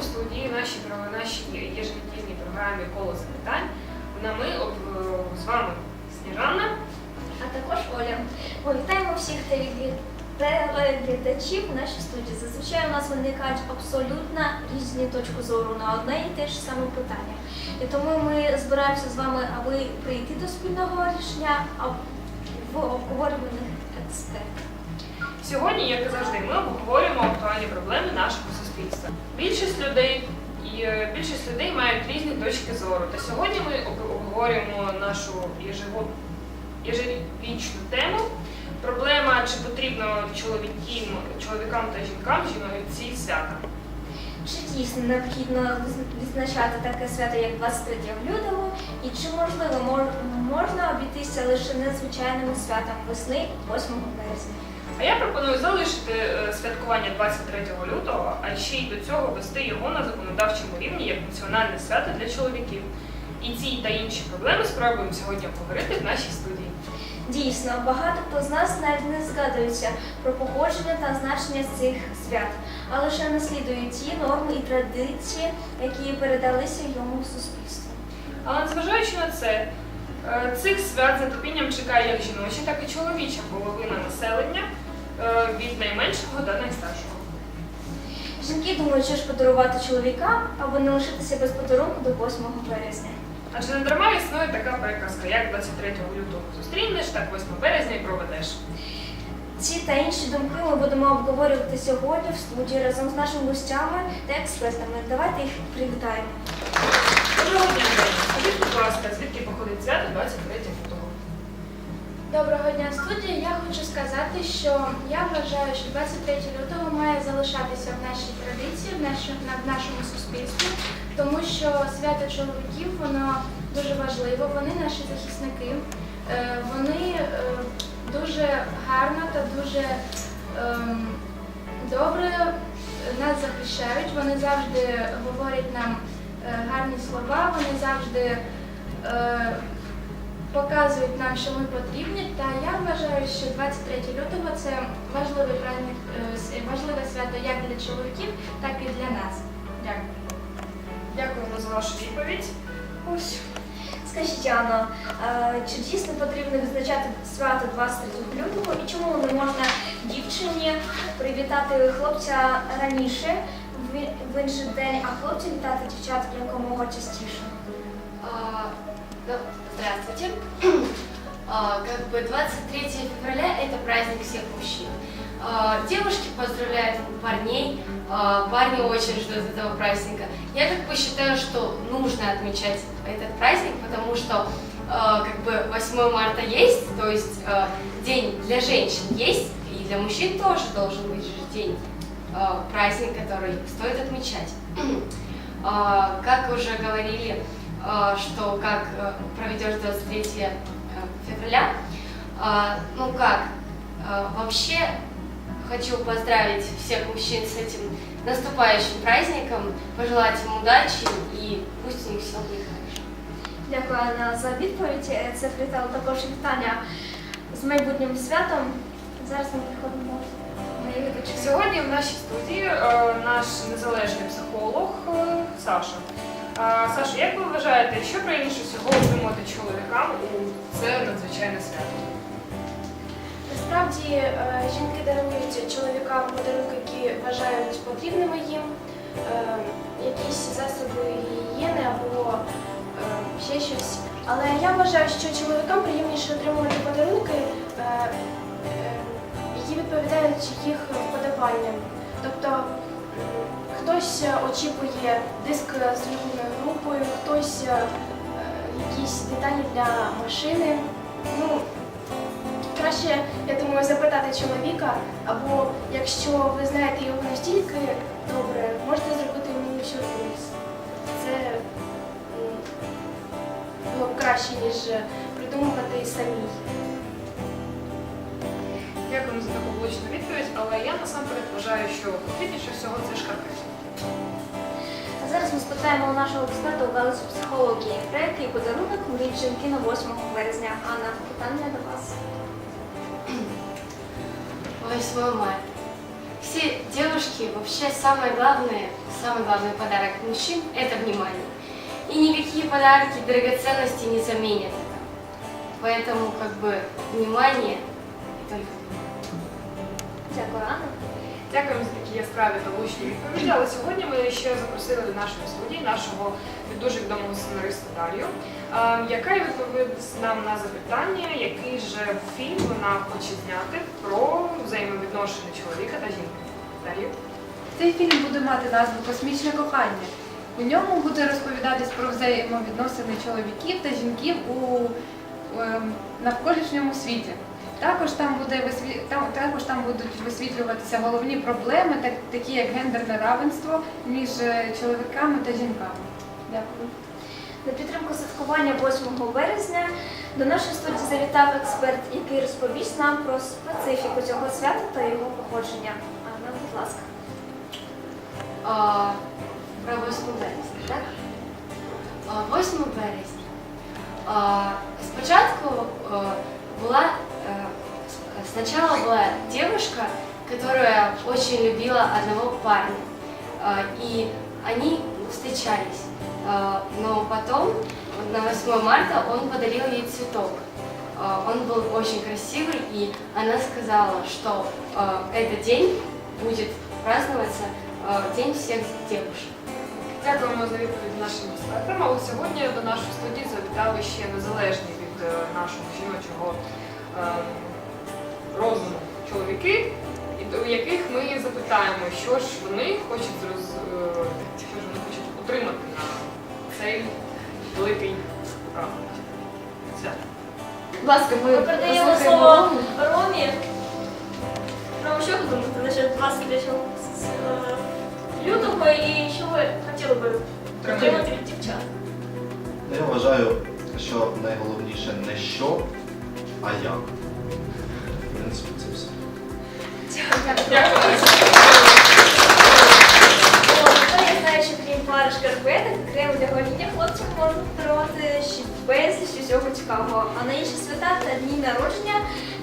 в студії нашій про- нашій еженедільній програмі Коло запитань. На ми з вами Сніжана. А також Оля. Ми вітаємо всіх телеглядачів у нашій студії. Зазвичай у нас виникають абсолютно різні точки зору на одне і те ж саме питання. І тому ми збираємося з вами, аби прийти до спільного рішення в обговорюваних експертів. Сьогодні, як і завжди, ми обговорюємо актуальні проблеми нашого суспільства. Більшість людей і е, більшість людей мають різні точки зору. Та сьогодні ми об- обговорюємо нашу ежевічну тему. Проблема, чи потрібно чоловікам, чоловікам та жінкам жіночі свята. Чи дійсно необхідно відзначати таке свято, як 23 лютого, і чи можливо можна обійтися лише незвичайним святом весни 8 березня? А я пропоную залишити е, святкування 23 лютого, а ще й до цього вести його на законодавчому рівні як національне свято для чоловіків. І ці та інші проблеми спробуємо сьогодні обговорити в нашій студії. Дійсно, багато хто з нас навіть не згадується про походження та значення цих свят, а лише наслідує ті норми і традиції, які передалися йому суспільству. Але незважаючи на це, е, цих свят з нетерпінням чекає як жіноча, так і чоловіча половина населення від найменшого до найстаршого. Жінки думають, що ж подарувати чоловікам, аби не лишитися без подарунку до 8 березня. Адже не дарма існує така приказка, як 23 лютого зустрінеш, так 8 березня і проведеш. Ці та інші думки ми будемо обговорювати сьогодні в студії разом з нашими гостями та експертами. Давайте їх привітаємо. Доброго дня. Скажіть, будь ласка, звідки походить свято 23 лютого? Доброго дня, студія. Я хочу сказати, що я вважаю, що 23 лютого має залишатися в нашій традиції, в нашому, в нашому суспільстві, тому що свято чоловіків воно дуже важливо, вони наші захисники, Е, вони е, дуже гарно та дуже ем, добре нас захищають. Вони завжди говорять нам е, гарні слова, вони завжди. Е, показують нам, що ми потрібні. Та я вважаю, що 23 лютого це важливий праздник, е, важливе свято як для чоловіків, так і для нас. Дякую. Дякуємо за вашу відповідь. Ось. Скажіть, Анно, чи дійсно потрібно відзначати свято 23 лютого і чому не можна дівчині привітати хлопця раніше в інший день, а хлопця вітати дівчат якомога частіше? Здравствуйте. А, Как бы 23 февраля это праздник всех мужчин. А, Девушки поздравляют парней, а, парни очень ждут этого праздника. Я как бы считаю, что нужно отмечать этот праздник, потому что как бы 8 марта есть, то есть день для женщин есть, и для мужчин тоже должен быть же день, праздник, который стоит отмечать. Как уже говорили, что как э, проведешь 23 э, февраля. А, Ну как, а, вообще хочу поздравить всех мужчин с этим наступающим праздником, пожелать им удачи и пусть у них все будет хорошо. Дякую, Анна, за відповідь. Е, Це привітало також вітання з майбутнім святом. Зараз ми приходимо до моєї дочки. Сьогодні в нашій студії е, наш незалежний психолог е, Саша. Саша, як ви вважаєте, що правильніше всього отримати чоловікам у це надзвичайне свято? Насправді е, жінки дарують чоловікам подарунки, які вважають потрібними їм, е, якісь засоби гігієни або е, ще щось. Але я вважаю, що чоловікам приємніше отримувати подарунки, які відповідають їх вподобанням. Тобто хтось очікує диск з улюбленою групою, хтось е, якісь деталі для машини. Ну, Краще, я думаю, запитати чоловіка, або якщо ви знаєте його настільки добре, можете зробити йому сюрприз. Це було б краще, ніж придумувати самі. Дякуємо за таку влучну відповідь, я насамперед вважаю, що потрібніше всього це шкарпетки. А зараз ми спитаємо у нашого експерта у галузі психології, про який подарунок мріють жінки на 8 березня. Анна, питання до вас. 8 марта. все девушки, вообще самое главное, самый главный подарок мужчин – это внимание. И никакие подарки, драгоценности не заменят это. Поэтому как бы внимание и только Дякую, Анна. Дякуємо за такі яскраві та влучні відповіді. Але сьогодні ми ще запросили до нашої студії нашого дуже відомого сценариста Дар'ю, яка відповість нам на запитання, який же фільм вона хоче зняти про взаємовідношення чоловіка та жінки. Дар'ю. Цей фільм буде мати назву Космічне кохання. У ньому буде розповідатись про взаємовідносини чоловіків та жінків у ем, навколишньому світі. Також там буде висві... там, також там будуть висвітлюватися головні проблеми, так, такі як гендерне равенство між е, чоловіками та жінками. Дякую. На підтримку святкування 8 березня до нашої студії завітав експерт, який розповість нам про специфіку цього свята та його походження. Анна, будь ласка. А, про 8 березня, так? А, 8 березня. А, спочатку а, була, а, с- сначала была девушка, которая очень любила одного парня. А, и они встречались. А, но потом, на 8 марта, он подарил ей цветок. А, Он был очень красивый, и она сказала, что а, этот день будет праздноваться а, День всех девушек. Дякуємо за відповідь нашим експертам. Але сьогодні до нашої студії завітали ще незалежні від е, нашого жіночого розуму чоловіки, і до яких ми запитаємо, що ж вони хочуть зроз... е, що ж вони хочуть отримати на цей великий праздник. Будь ласка, ми Ми передаємо слово Ромі. Рома, що ви думаєте насчет 23 лютого і що ви хотіли би отримати від дівчат? Я вважаю, що найголовніше не що, а як. Принципі. Дякую. Я знаю, що крім пари шкарпеток, окремо для гоління хлопців можна подарувати ще безліч усього цікавого. А на інші свята та дні народження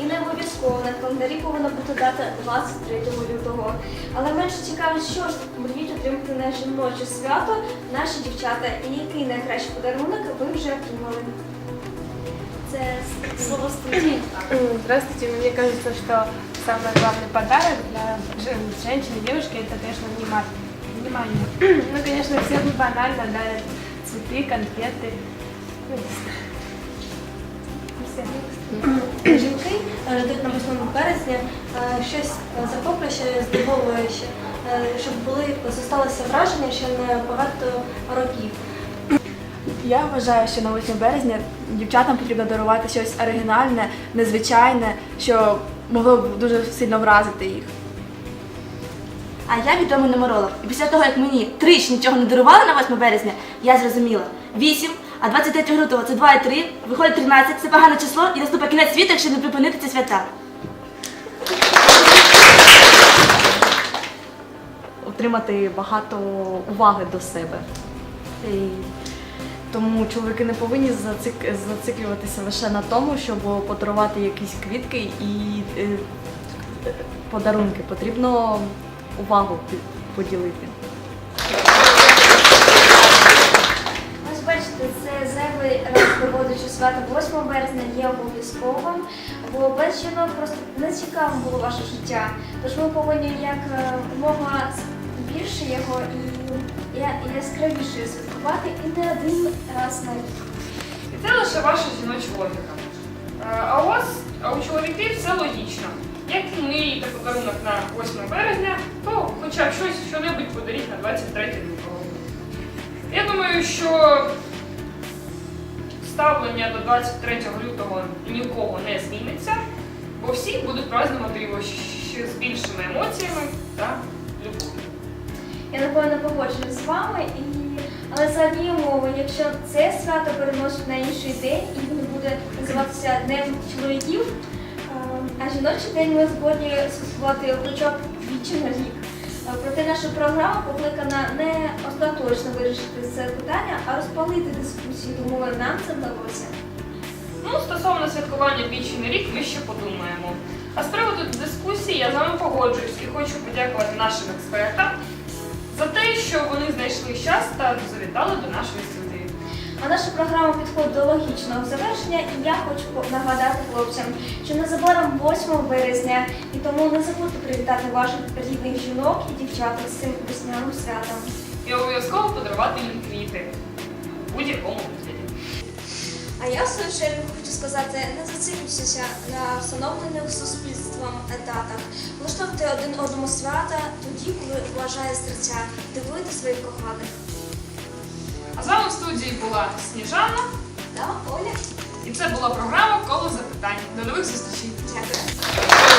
і не обов'язково на календарі повинна бути дата 23 лютого. Але менше цікаво, що ж мріють отримати на жіноче свято наші дівчата і який найкращий подарунок ви вже отримали. Це слово студії. Здравствуйте, мне кажется, что самый главный подарок для жен- женщины и девушки это, конечно, внимание. внимание. Ну, конечно, всем банально дарят цветы, конфеты. Ну, не знаю. И всё. Жінки е, ждуть на 8 березня е, щось е, захоплююче, здивовуюче, е, щоб були зосталося враження ще на багато років. Я вважаю, що на 8 березня дівчатам потрібно дарувати щось оригінальне, незвичайне, що могло б дуже сильно вразити їх. А я відомий нумеролог. І після того, як мені тричі нічого не дарували на 8 березня, я зрозуміла. 8, а 23 лютого це 2 і 3, виходить 13, це погане число і наступить кінець світу, якщо не припинити ці свята. отримати багато уваги до себе. І тому чоловіки не повинні зацик- зациклюватися лише на тому, щоб подарувати якісь квітки і е, подарунки. Потрібно увагу поділити. Ось бачите, це зайвий раз проводячи свято 8 березня є обов'язковим, бо без жінок просто не цікавим було ваше життя. Тож ми повинні як е, мога більше його і яскравіше святкувати і не один раз на рік. І це лише ваша жіноча логіка. Е, А у вас, а у чоловіків все логічно. Як не мрієте подарунок на 8 березня, то хоча б щось, що-небудь подаріть на 23 лютого. Я думаю, що ставлення до 23 лютого ні у кого не зміниться, бо всі будуть празднувати його ще з більшими емоціями та любов'ю. Я напевно погоджуюсь з вами, і... але за однієї умови, якщо це свято переносить на інший день і він буде називатися Днем чоловіків, е, а жіночий день ми згодні святкувати хоча б двічі на рік. Е, Проте наша програма покликана не остаточно вирішити це питання, а розпалити дискусію, тому нам це вдалося. Ну, стосовно святкування двічі на рік, ми ще подумаємо. А з приводу дискусії я з вами погоджуюсь і хочу подякувати нашим експертам за те, що вони знайшли час та завітали до нашої студії. А наша програма підходить до логічного завершення, і я хочу нагадати хлопцям, що незабаром 8 березня, і тому не забудьте привітати ваших рідних жінок і дівчат з цим весняним святом. І обов'язково подарувати їм квіти у будь-якому. А я в свою чергу хочу сказати, не зациклюйтеся на встановлених суспільством етатах. Влаштовуйте один одному свята тоді, коли вважає серця, дивуйте своїх коханих. А з вами в студії була Сніжана, Та, Оля, і це була програма Коло запитань. До нових зустрічей! дякую.